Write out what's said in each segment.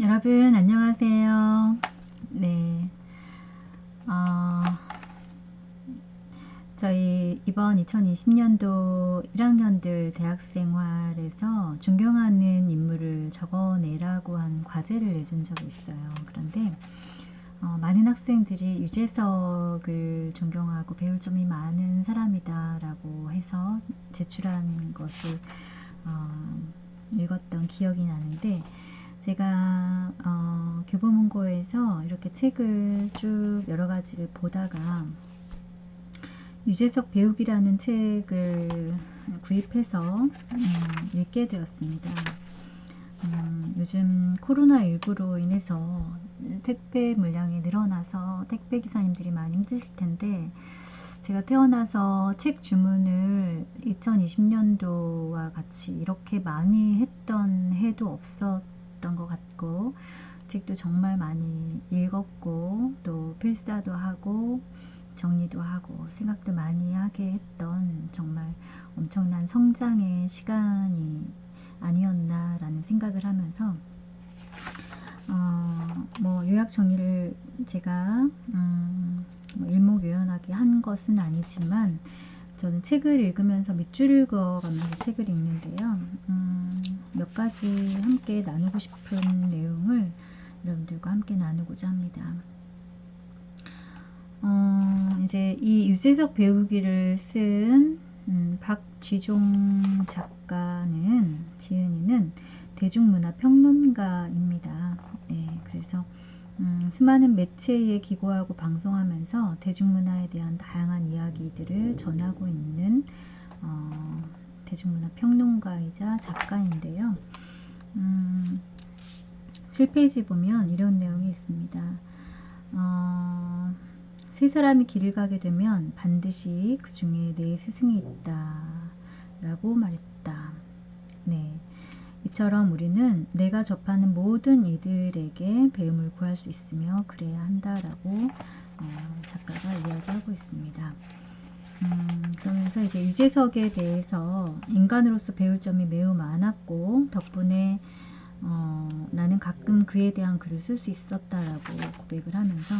여러분 안녕하세요. 네. 어, 저희 이번 2020년도 1학년들 대학생활에서 존경하는 인물을 적어내라고 한 과제를 내준 적이 있어요. 그런데 어, 많은 학생들이 유재석을 존경하고 배울 점이 많은 사람이다라고 해서 제출한 것을 어, 읽었던 기억이 나는데 제가 어, 교보문고에서 이렇게 책을 쭉 여러 가지를 보다가 유재석 배우기라는 책을 구입해서 음, 읽게 되었습니다. 음, 요즘 코로나19로 인해서 택배 물량이 늘어나서 택배 기사님들이 많이 힘드실 텐데 제가 태어나서 책 주문을 2020년도와 같이 이렇게 많이 했던 해도 없었 던 것 같고 책도 정말 많이 읽었고 또 필사도 하고 정리도 하고 생각도 많이 하게 했던 정말 엄청난 성장의 시간이 아니었나라는 생각을 하면서 어, 뭐 요약 정리를 제가 음, 뭐 일목요연하게 한 것은 아니지만 저는 책을 읽으면서 밑줄 을 그어가면서 책을 읽는데요. 음, 몇 가지 함께 나누고 싶은 내용을 여러분들과 함께 나누고자 합니다. 어, 이제 이 유재석 배우기를 쓴 음, 박쥐종 작가는 지은이는 대중문화 평론가입니다. 네, 그래서 음, 수많은 매체에 기고하고 방송하면서 대중문화에 대한 다양한 이야기들을 전하고 있는 어, 대중문화 평론가이자 작가인데요. 음, 7페이지 보면 이런 내용이 있습니다. 어, 세 사람이 길을 가게 되면 반드시 그 중에 내 스승이 있다. 라고 말했다. 네. 이처럼 우리는 내가 접하는 모든 이들에게 배움을 구할 수 있으며 그래야 한다라고 어, 작가가 이야기하고 있습니다. 음, 그러면서 이제 유재석에 대해서 인간으로서 배울 점이 매우 많았고 덕분에 어, 나는 가끔 그에 대한 글을 쓸 수 있었다라고 고백을 하면서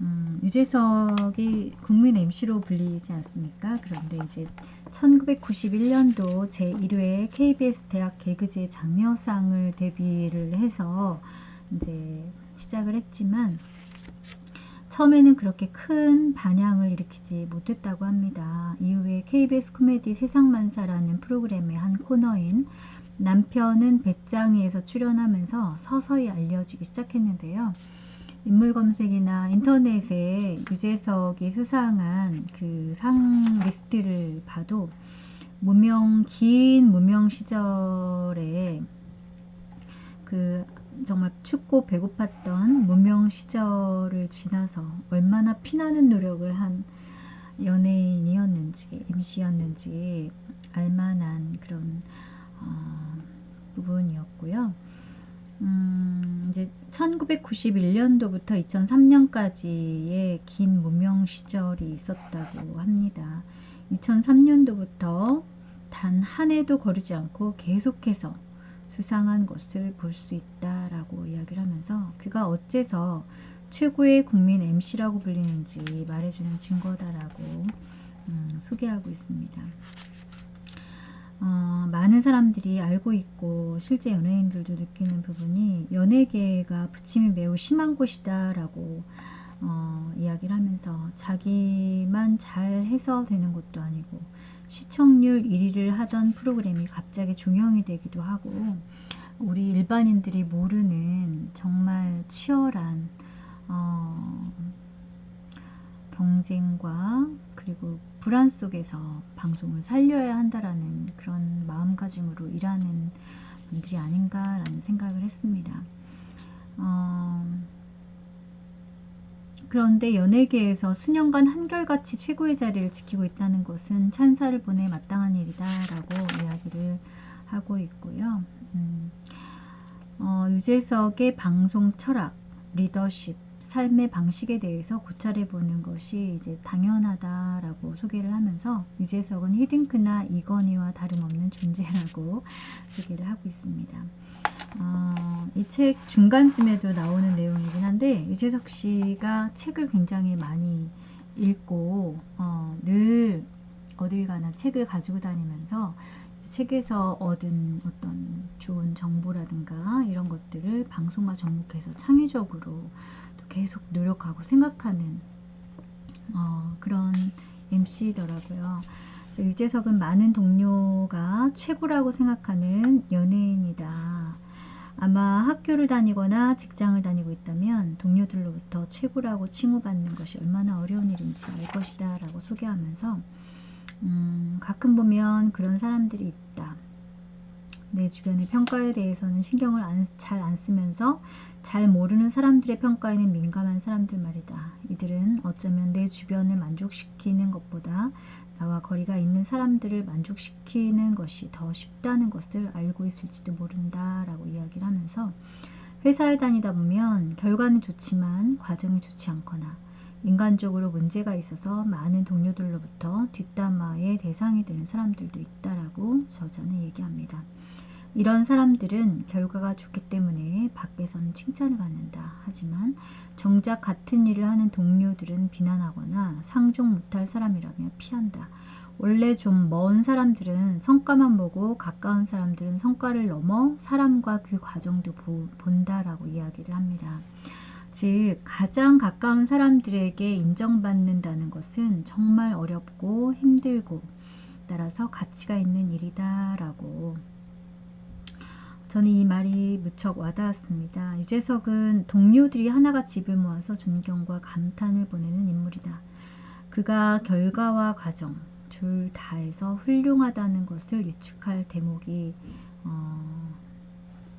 음, 유재석이 국민 MC로 불리지 않습니까? 그런데 이제 1991년도 제1회 KBS 대학 개그제 장려상을 데뷔를 해서 이제 시작을 했지만 처음에는 그렇게 큰 반향을 일으키지 못했다고 합니다. 이후에 KBS 코미디 세상만사라는 프로그램의 한 코너인 남편은 배짱이에서 출연하면서 서서히 알려지기 시작했는데요. 인물 검색이나 인터넷에 유재석이 수상한 그 상 리스트를 봐도 무명 긴 무명 시절에 그 정말 춥고 배고팠던 무명 시절을 지나서 얼마나 피나는 노력을 한 연예인이었는지 MC였는지 알만한 그런 어, 부분이었고요. 음, 이제 1991년도부터 2003년까지의 긴 무명 시절이 있었다고 합니다. 2003년도부터 단 한 해도 거르지 않고 계속해서 수상한 것을 볼 수 있다라고 이야기를 하면서 그가 어째서 최고의 국민 MC라고 불리는지 말해주는 증거다라고 음, 소개하고 있습니다. 어, 많은 사람들이 알고 있고 실제 연예인들도 느끼는 부분이 연예계가 부침이 매우 심한 곳이다라고 어, 이야기를 하면서 자기만 잘 해서 되는 것도 아니고 시청률 1위를 하던 프로그램이 갑자기 종영이 되기도 하고 우리 일반인들이 모르는 정말 치열한 어, 경쟁과 그리고 불안 속에서 방송을 살려야 한다라는 그런 마음가짐으로 일하는 분들이 아닌가라는 생각을 했습니다. 어, 그런데 연예계에서 수년간 한결같이 최고의 자리를 지키고 있다는 것은 찬사를 보내 마땅한 일이다라고 이야기를 하고 있고요. 음, 어, 유재석의 방송 철학, 리더십, 삶의 방식에 대해서 고찰해 보는 것이 이제 당연하다라고 소개를 하면서 유재석은 히딩크나 이건희와 다름없는 존재라고 소개를 하고 있습니다. 어, 이책 중간쯤에도 나오는 내용이긴 한데 유재석 씨가 책을 굉장히 많이 읽고 어, 늘 어딜 가나 책을 가지고 다니면서 책에서 얻은 어떤 좋은 정보라든가 이런 것들을 방송과 접목해서 창의적으로 또 계속 노력하고 생각하는 어, 그런 MC더라고요. 그래서 유재석은 많은 동료가 최고라고 생각하는 연예인이다. 아마 학교를 다니거나 직장을 다니고 있다면 동료들로부터 최고라고 칭호받는 것이 얼마나 어려운 일인지 알 것이다 라고 소개하면서 음, 가끔 보면 그런 사람들이 있다. 내 주변의 평가에 대해서는 신경을 잘안 쓰면서 잘 모르는 사람들의 평가에는 민감한 사람들 말이다. 이들은 어쩌면 내 주변을 만족시키는 것보다 나와 거리가 있는 사람들을 만족시키는 것이 더 쉽다는 것을 알고 있을지도 모른다 라고 이야기를 하면서 회사에 다니다 보면 결과는 좋지만 과정이 좋지 않거나 인간적으로 문제가 있어서 많은 동료들로부터 뒷담화의 대상이 되는 사람들도 있다라고 저자는 얘기합니다. 이런 사람들은 결과가 좋기 때문에 밖에서는 칭찬을 받는다. 하지만 정작 같은 일을 하는 동료들은 비난하거나 상종 못할 사람이라며 피한다. 원래 좀 먼 사람들은 성과만 보고 가까운 사람들은 성과를 넘어 사람과 그 과정도 보, 본다라고 이야기를 합니다. 즉 가장 가까운 사람들에게 인정받는다는 것은 정말 어렵고 힘들고 따라서 가치가 있는 일이다라고 저는 이 말이 무척 와닿았습니다. 유재석은 동료들이 하나같이 입을 모아서 존경과 감탄을 보내는 인물이다. 그가 결과와 과정 둘 다에서 훌륭하다는 것을 유축할 대목이 어,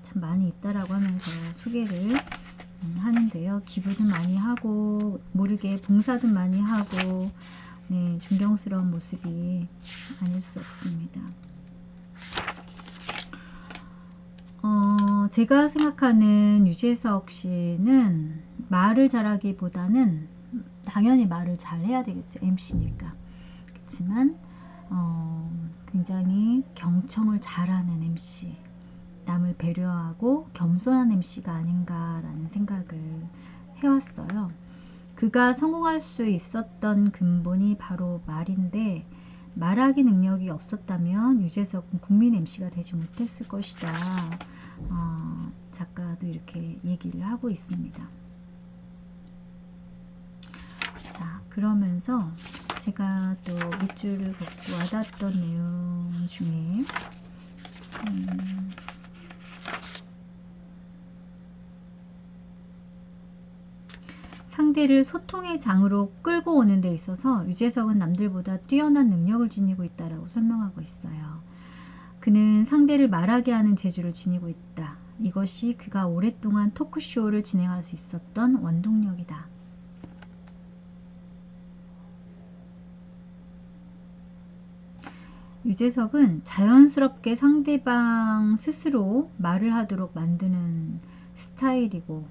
참 많이 있다라고 하면서 소개를 음, 하는데요. 기부도 많이 하고 모르게 봉사도 많이 하고 네, 존경스러운 모습이 아닐 수 없습니다. 어, 제가 생각하는 유재석 씨는 말을 잘하기보다는 당연히 말을 잘 해야 되겠죠. MC니까. 그렇지만 어, 굉장히 경청을 잘하는 MC 남을 배려하고 겸손한 MC가 아닌가라는 생각을 해왔어요. 그가 성공할 수 있었던 근본이 바로 말인데 말하기 능력이 없었다면 유재석은 국민 MC가 되지 못했을 것이다. 어, 작가도 이렇게 얘기를 하고 있습니다. 자, 그러면서 제가 또 밑줄을 긋고 와닿았던 내용 중에 음, 상대를 소통의 장으로 끌고 오는 데 있어서 유재석은 남들보다 뛰어난 능력을 지니고 있다라고 설명하고 있어요. 그는 상대를 말하게 하는 재주를 지니고 있다. 이것이 그가 오랫동안 토크쇼를 진행할 수 있었던 원동력이다. 유재석은 자연스럽게 상대방 스스로 말을 하도록 만드는 스타일이고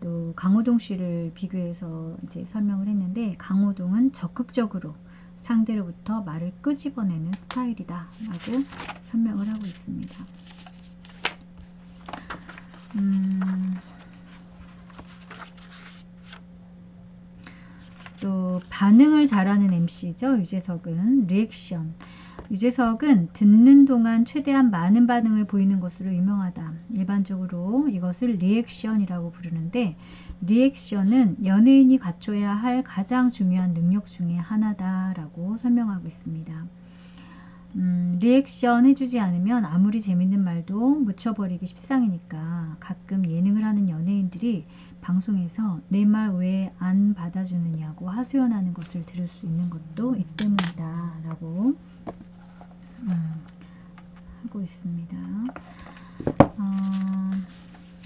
또 강호동 씨를 비교해서 이제 설명을 했는데 강호동은 적극적으로 상대로부터 말을 끄집어내는 스타일이다 라고 설명을 하고 있습니다. 음, 또 반응을 잘하는 MC죠. 유재석은 리액션 유재석은 듣는 동안 최대한 많은 반응을 보이는 것으로 유명하다. 일반적으로 이것을 리액션이라고 부르는데 리액션은 연예인이 갖춰야 할 가장 중요한 능력 중의 하나다라고 설명하고 있습니다. 음, 리액션 해주지 않으면 아무리 재밌는 말도 묻혀버리기 십상이니까 가끔 예능을 하는 연예인들이 방송에서 내 말 왜 안 받아주느냐고 하소연하는 것을 들을 수 있는 것도 이 때문이다 라고 음, 하고 있습니다. 어,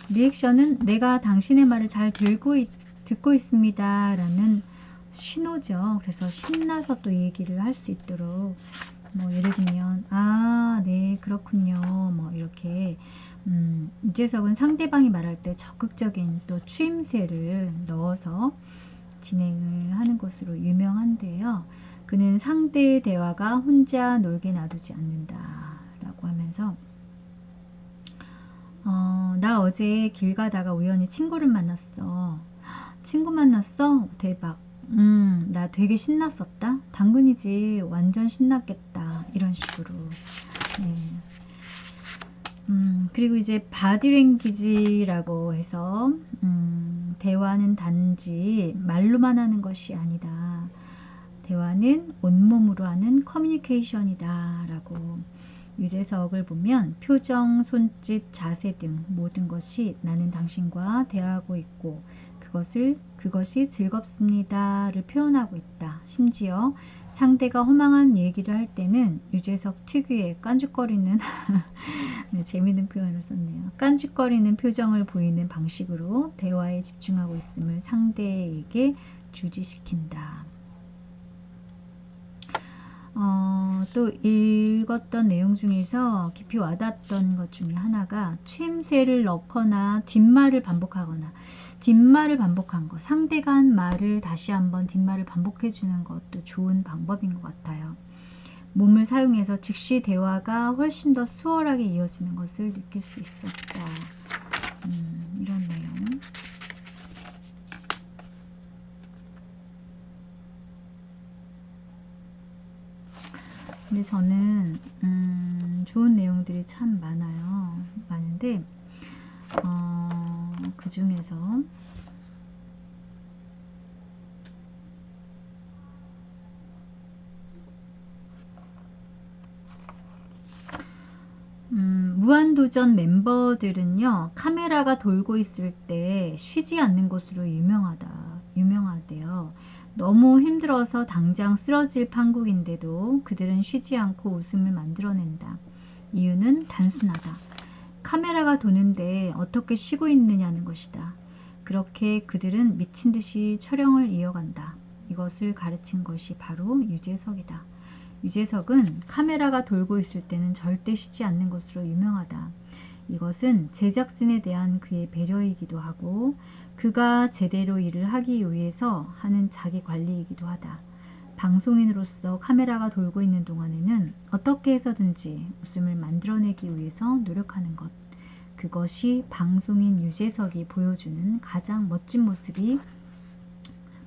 리액션은 내가 당신의 말을 잘 들고 있, 듣고 있습니다. 라는 신호죠. 그래서 신나서 또 얘기를 할 수 있도록 뭐 예를 들면 아, 네, 그렇군요. 뭐 이렇게 음, 유재석은 상대방이 말할 때 적극적인 또 추임새를 넣어서 진행을 하는 것으로 유명한데요. 그는 상대의 대화가 혼자 놀게 놔두지 않는다 라고 하면서 어, 나 어제 길 가다가 우연히 친구를 만났어. 친구 만났어? 대박. 음, 나 되게 신났었다. 당근이지. 완전 신났겠다. 이런 식으로. 네. 음, 그리고 이제 바디랭귀지라고 해서, 음, 대화는 단지 말로만 하는 것이 아니다. 대화는 온몸으로 하는 커뮤니케이션이다. 라고 유재석을 보면 표정, 손짓, 자세 등 모든 것이 나는 당신과 대화하고 있고 그것을 그것이 즐겁습니다를 표현하고 있다. 심지어 상대가 허망한 얘기를 할 때는 유재석 특유의 깐죽거리는 네, 재미있는 표현을 썼네요. 깐죽거리는 표정을 보이는 방식으로 대화에 집중하고 있음을 상대에게 주지시킨다. 어, 또 읽었던 내용 중에서 깊이 와닿았던 것 중에 하나가 취임새를 넣거나 뒷말을 반복하거나 뒷말을 반복한 것 상대가 한 말을 다시 한번 뒷말을 반복해 주는 것도 좋은 방법인 것 같아요. 몸을 사용해서 즉시 대화가 훨씬 더 수월하게 이어지는 것을 느낄 수 있었다. 음, 이런 내용. 근데 저는 음, 좋은 내용들이 참 많아요. 많은데 어, 그 중에서 음, 무한도전 멤버들은요 카메라가 돌고 있을 때 쉬지 않는 것으로 유명하다 유명하대요. 너무 힘들어서 당장 쓰러질 판국인데도 그들은 쉬지 않고 웃음을 만들어낸다. 이유는 단순하다. 카메라가 도는데 어떻게 쉬고 있느냐는 것이다. 그렇게 그들은 미친 듯이 촬영을 이어간다. 이것을 가르친 것이 바로 유재석이다. 유재석은 카메라가 돌고 있을 때는 절대 쉬지 않는 것으로 유명하다. 이것은 제작진에 대한 그의 배려이기도 하고 그가 제대로 일을 하기 위해서 하는 자기 관리이기도 하다. 방송인으로서 카메라가 돌고 있는 동안에는 어떻게 해서든지 웃음을 만들어내기 위해서 노력하는 것. 그것이 방송인 유재석이 보여주는 가장 멋진 모습이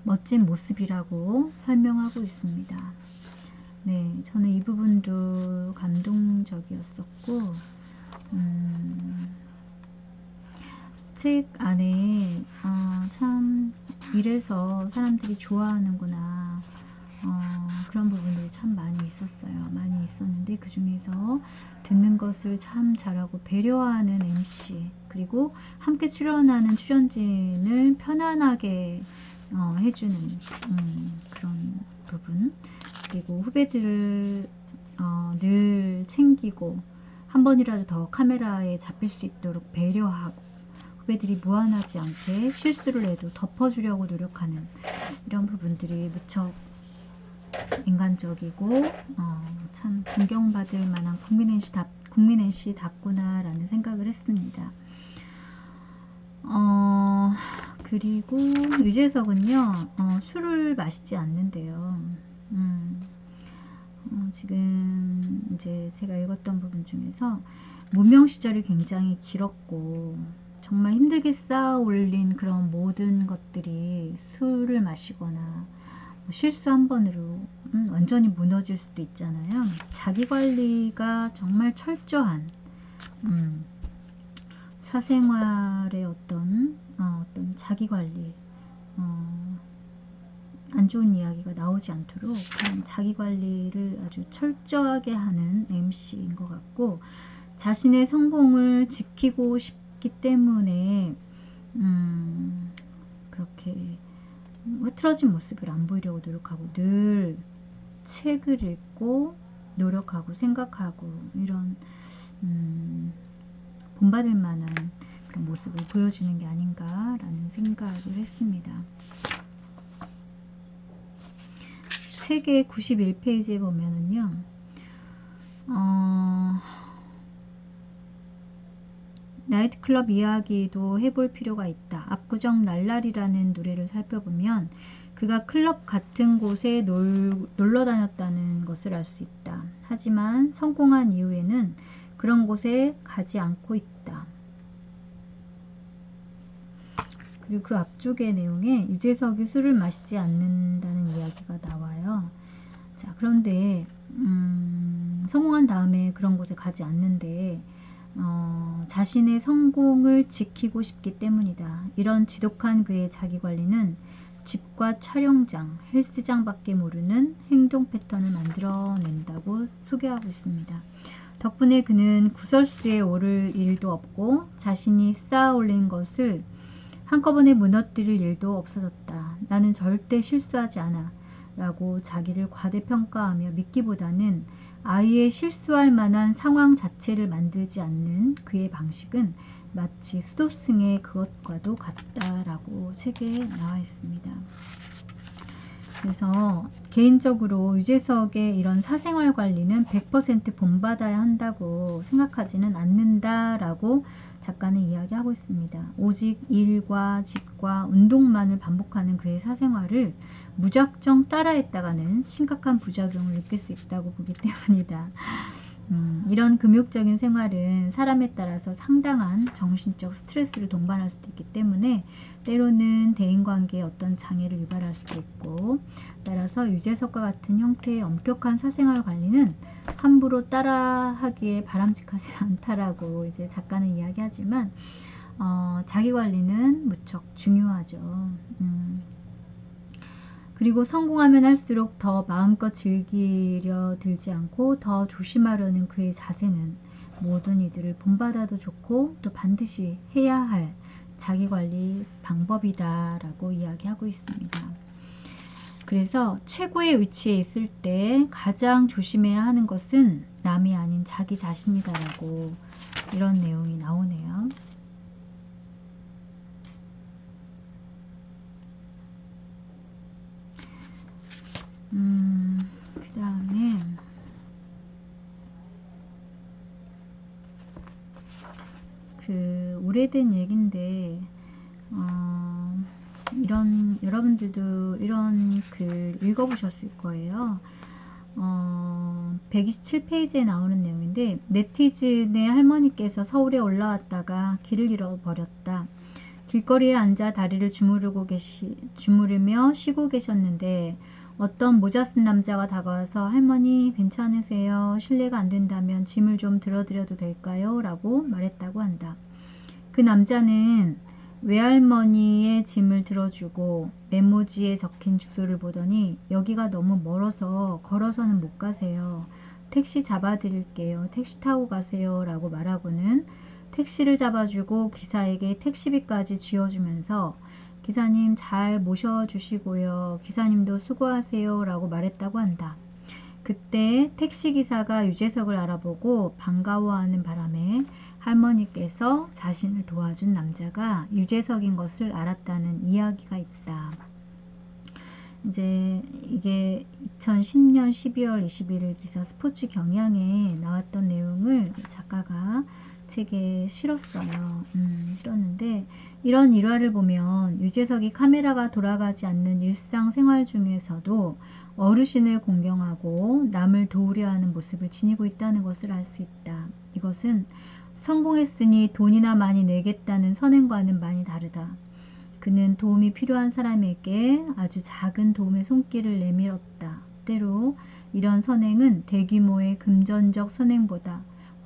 멋진 모습이라고 설명하고 있습니다. 네, 저는 이 부분도 감동적이었었고, 음, 책 안에 어, 참 이래서 사람들이 좋아하는구나 어, 그런 부분들이 참 많이 있었어요. 많이 있었는데 그 중에서 듣는 것을 참 잘하고 배려하는 MC 그리고 함께 출연하는 출연진을 편안하게 어, 해주는 음, 그런 부분 그리고 후배들을 어, 늘 챙기고 한 번이라도 더 카메라에 잡힐 수 있도록 배려하고 후배들이 무한하지 않게 실수를 해도 덮어주려고 노력하는 이런 부분들이 무척 인간적이고 어, 참 존경받을 만한 국민NC 국민NC 답구나라는 생각을 했습니다. 어, 그리고 유재석은요 어, 술을 마시지 않는데요. 음, 어, 지금 이제 제가 읽었던 부분 중에서 무명 시절이 굉장히 길었고 정말 힘들게 쌓아 올린 그런 모든 것들이 술을 마시거나 뭐 실수 한 번으로 음, 완전히 무너질 수도 있잖아요. 자기 관리가 정말 철저한 음, 사생활의 어떤 어, 떤 자기 관리 어, 안 좋은 이야기가 나오지 않도록 자기 관리를 아주 철저하게 하는 MC인 것 같고 자신의 성공을 지키고 싶 있기 때문에 음, 그렇게 흐트러진 모습을 안 보이려고 노력하고 늘 책을 읽고 노력하고 생각하고 이런 음, 본받을 만한 그런 모습을 보여주는 게 아닌가라는 생각을 했습니다. 책의 91페이지에 보면은요, 어, 나이트클럽 이야기도 해볼 필요가 있다. 압구정 날라리라는 노래를 살펴보면 그가 클럽 같은 곳에 놀, 놀러 다녔다는 것을 알 수 있다. 하지만 성공한 이후에는 그런 곳에 가지 않고 있다. 그리고 그 앞쪽의 내용에 유재석이 술을 마시지 않는다는 이야기가 나와요. 자, 그런데 음, 성공한 다음에 그런 곳에 가지 않는데 어, 자신의 성공을 지키고 싶기 때문이다. 이런 지독한 그의 자기관리는 집과 촬영장, 헬스장밖에 모르는 행동 패턴을 만들어낸다고 소개하고 있습니다. 덕분에 그는 구설수에 오를 일도 없고 자신이 쌓아 올린 것을 한꺼번에 무너뜨릴 일도 없어졌다. 나는 절대 실수하지 않아. 라고 자기를 과대평가하며 믿기보다는 아이의 실수할 만한 상황 자체를 만들지 않는 그의 방식은 마치 수도승의 그것과도 같다라고 책에 나와 있습니다. 그래서 개인적으로 유재석의 이런 사생활 관리는 100% 본받아야 한다고 생각하지는 않는다라고 작가는 이야기하고 있습니다. 오직 일과 집과 운동만을 반복하는 그의 사생활을 무작정 따라했다가는 심각한 부작용을 느낄 수 있다고 보기 때문이다. 음, 이런 금욕적인 생활은 사람에 따라서 상당한 정신적 스트레스를 동반할 수도 있기 때문에 때로는 대인관계에 어떤 장애를 유발할 수도 있고 따라서 유재석과 같은 형태의 엄격한 사생활 관리는 함부로 따라하기에 바람직하지 않다라고 이제 작가는 이야기하지만 어, 자기 관리는 무척 중요하죠. 음. 그리고 성공하면 할수록 더 마음껏 즐기려 들지 않고 더 조심하려는 그의 자세는 모든 이들을 본받아도 좋고 또 반드시 해야 할 자기관리 방법이다 라고 이야기하고 있습니다. 그래서 최고의 위치에 있을 때 가장 조심해야 하는 것은 남이 아닌 자기 자신이다 라고 이런 내용이 나오네요. 음, 그 다음에 그 오래된 얘긴데 어, 이런 여러분들도 이런 글 읽어보셨을 거예요. 어, 127페이지에 나오는 내용인데 네티즌의 할머니께서 서울에 올라왔다가 길을 잃어버렸다. 길거리에 앉아 다리를 주무르고 계시, 주무르며 쉬고 계셨는데 어떤 모자 쓴 남자가 다가와서 할머니 괜찮으세요? 실례가 안 된다면 짐을 좀 들어드려도 될까요? 라고 말했다고 한다. 그 남자는 외할머니의 짐을 들어주고 메모지에 적힌 주소를 보더니 여기가 너무 멀어서 걸어서는 못 가세요. 택시 잡아드릴게요. 택시 타고 가세요. 라고 말하고는 택시를 잡아주고 기사에게 택시비까지 쥐어주면서 기사님 잘 모셔주시고요. 기사님도 수고하세요. 라고 말했다고 한다. 그때 택시기사가 유재석을 알아보고 반가워하는 바람에 할머니께서 자신을 도와준 남자가 유재석인 것을 알았다는 이야기가 있다. 이제 이게 2010년 12월 21일 기사 스포츠 경향에 나왔던 내용을 작가가 책에 실었어요. 음, 실었는데 이런 일화를 보면 유재석이 카메라가 돌아가지 않는 일상생활 중에서도 어르신을 공경하고 남을 도우려 하는 모습을 지니고 있다는 것을 알 수 있다. 이것은 성공했으니 돈이나 많이 내겠다는 선행과는 많이 다르다. 그는 도움이 필요한 사람에게 아주 작은 도움의 손길을 내밀었다. 때로 이런 선행은 대규모의 금전적 선행보다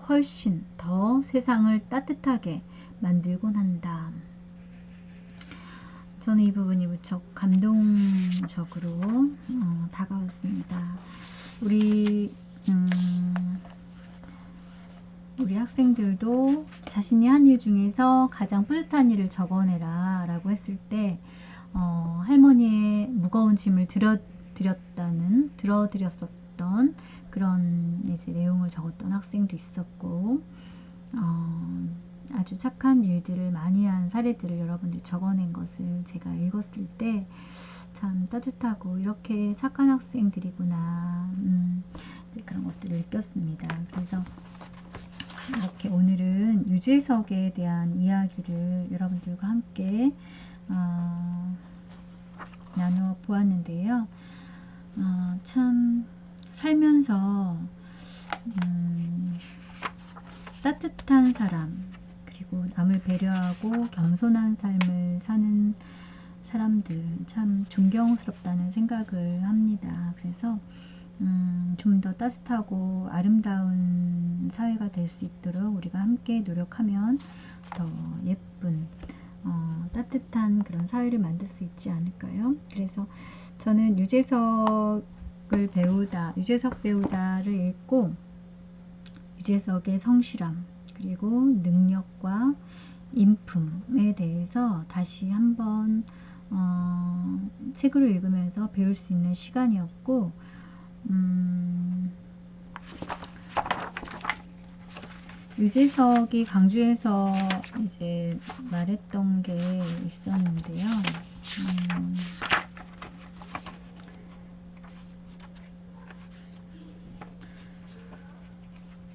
훨씬 더 세상을 따뜻하게 만들곤 한다. 저는 이 부분이 무척 감동적으로 어, 다가왔습니다. 우리 음, 우리 학생들도 자신이 한 일 중에서 가장 뿌듯한 일을 적어내라 라고 했을 때 어, 할머니의 무거운 짐을 들어 드렸다는 들어드렸었던 그런 이제 내용을 적었던 학생도 있었고 어, 아주 착한 일들을 많이 한 사례들을 여러분들이 적어낸 것을 제가 읽었을 때 참 따뜻하고 이렇게 착한 학생들이구나 음, 그런 것들을 느꼈습니다. 그래서 이렇게 오늘은 유재석에 대한 이야기를 여러분들과 함께 어, 나누어 보았는데요. 어, 참 살면서 음, 따뜻한 사람 지키고 남을 배려하고 겸손한 삶을 사는 사람들 참 존경스럽다는 생각을 합니다. 그래서 음, 좀 더 따뜻하고 아름다운 사회가 될 수 있도록 우리가 함께 노력하면 더 예쁜 어, 따뜻한 그런 사회를 만들 수 있지 않을까요? 그래서 저는 유재석 을 배우다, 유재석 배우다를 읽고 유재석의 성실함 그리고 능력과 인품에 대해서 다시 한번 어, 책을 읽으면서 배울 수 있는 시간이었고 음, 유재석이 강주에서 이제 말했던 게 있었는데요. 음,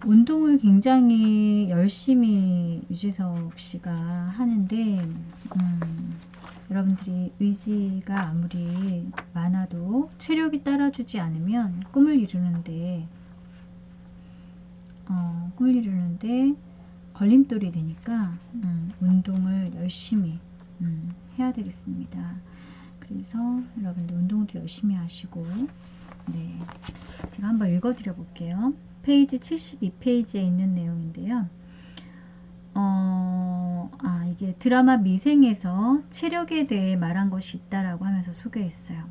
운동을 굉장히 열심히 유재석 씨가 하는데 음, 여러분들이 의지가 아무리 많아도 체력이 따라주지 않으면 꿈을 이루는데 어, 꿈을 이루는데 걸림돌이 되니까 음, 운동을 열심히 음, 해야 되겠습니다. 그래서 여러분들 운동도 열심히 하시고 네, 제가 한번 읽어드려 볼게요. 페이지 72페이지에 있는 내용인데요. 어, 아, 이게 드라마 미생에서 체력에 대해 말한 것이 있다라고 하면서 소개했어요.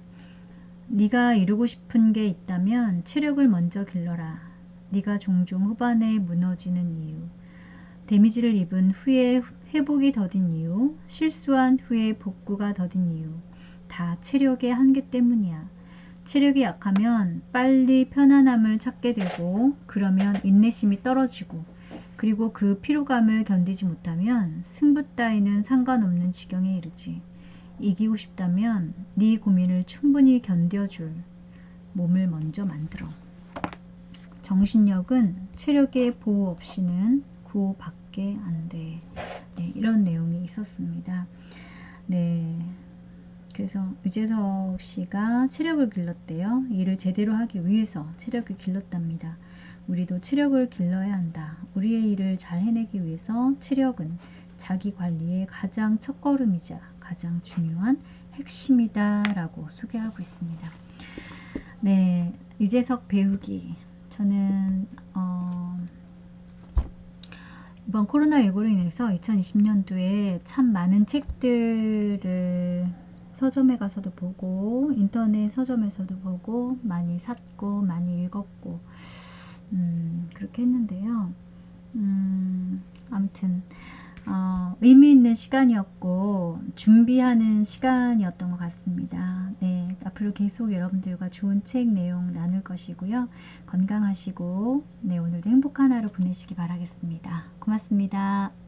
네가 이루고 싶은 게 있다면 체력을 먼저 길러라. 네가 종종 후반에 무너지는 이유, 데미지를 입은 후에 회복이 더딘 이유, 실수한 후에 복구가 더딘 이유, 다 체력의 한계 때문이야. 체력이 약하면 빨리 편안함을 찾게 되고 그러면 인내심이 떨어지고 그리고 그 피로감을 견디지 못하면 승부 따위는 상관없는 지경에 이르지. 이기고 싶다면 네 고민을 충분히 견뎌줄 몸을 먼저 만들어. 정신력은 체력의 보호 없이는 구호밖에 안 돼. 네, 이런 내용이 있었습니다. 네. 그래서 유재석 씨가 체력을 길렀대요. 일을 제대로 하기 위해서 체력을 길렀답니다. 우리도 체력을 길러야 한다. 우리의 일을 잘 해내기 위해서 체력은 자기 관리의 가장 첫걸음이자 가장 중요한 핵심이다 라고 소개하고 있습니다. 네, 유재석 배우기 저는 어, 이번 코로나19로 인해서 2020년도에 참 많은 책들을 서점에 가서도 보고 인터넷 서점에서도 보고 많이 샀고 많이 읽었고 음, 그렇게 했는데요. 음, 아무튼 어, 의미 있는 시간이었고 준비하는 시간이었던 것 같습니다. 네, 앞으로 계속 여러분들과 좋은 책 내용 나눌 것이고요. 건강하시고 네, 오늘도 행복한 하루 보내시기 바라겠습니다. 고맙습니다.